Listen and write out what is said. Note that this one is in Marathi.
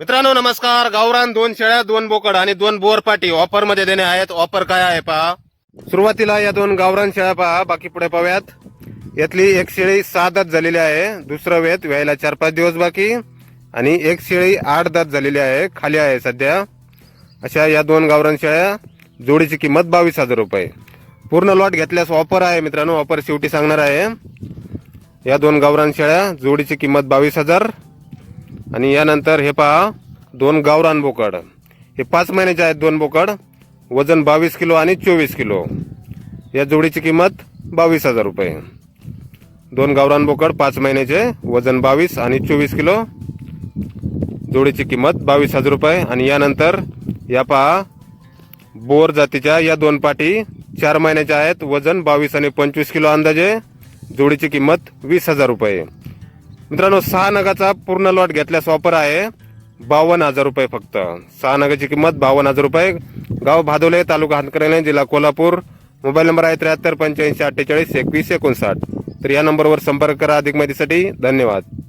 मित्रांनो नमस्कार. गावरान दोन शेळ्या दोन बोकड आणि दोन बोर पाटी ऑफरमध्ये देणे आहेत. ऑफर काय आहे पहा? सुरुवातीला या दोन गावरान शेळ्या पहा. बाकी पुढे पाहूयात. यातली एक शेळी सहा दात झालेली आहे. दुसरं वेत व्हायला चार पाच दिवस बाकी. आणि एक शेळी आठ दात झालेली आहे. खाली आहे सध्या. अशा या दोन गावरान शेळ्या. जोडीची किंमत बावीस हजार रुपये. पूर्ण लॉट घेतल्यास ऑफर आहे मित्रांनो. ऑफर शेवटी सांगणार आहे. या दोन गावरान शेळ्या जोडीची किंमत बावीस हजार. आणि यानंतर हे पहा दोन गावरान बोकड. हे पाच महिन्याचे आहेत दोन बोकड. वजन बावीस किलो आणि चोवीस किलो. या जोडीची किंमत बावीस हजार रुपये. दोन गावरान बोकड पाच महिन्याचे. वजन बावीस आणि चोवीस किलो. जोडीची किंमत बावीस हजार रुपये. आणि यानंतर या पहा बोर जातीच्या या दोन पाटी चार महिन्याच्या आहेत. वजन बावीस आणि पंचवीस किलो अंदाजे. जोडीची किंमत वीस हजार रुपये. मित्रांनो सहा नगाचा पूर्ण लॉट घेतल्यास ऑफर आहे. बावन्न हजार रुपये फक्त. सहा नगाची किंमत बावन्न हजार रुपये. गाव भादोले तालुका हातकर्णी जिल्हा कोल्हापूर. मोबाईल नंबर आहे त्र्याहत्तर पंच्याऐंशी अठ्ठेचाळीस एकवीस एकोणसाठ. तर या नंबरवर संपर्क करा अधिक माहितीसाठी. धन्यवाद.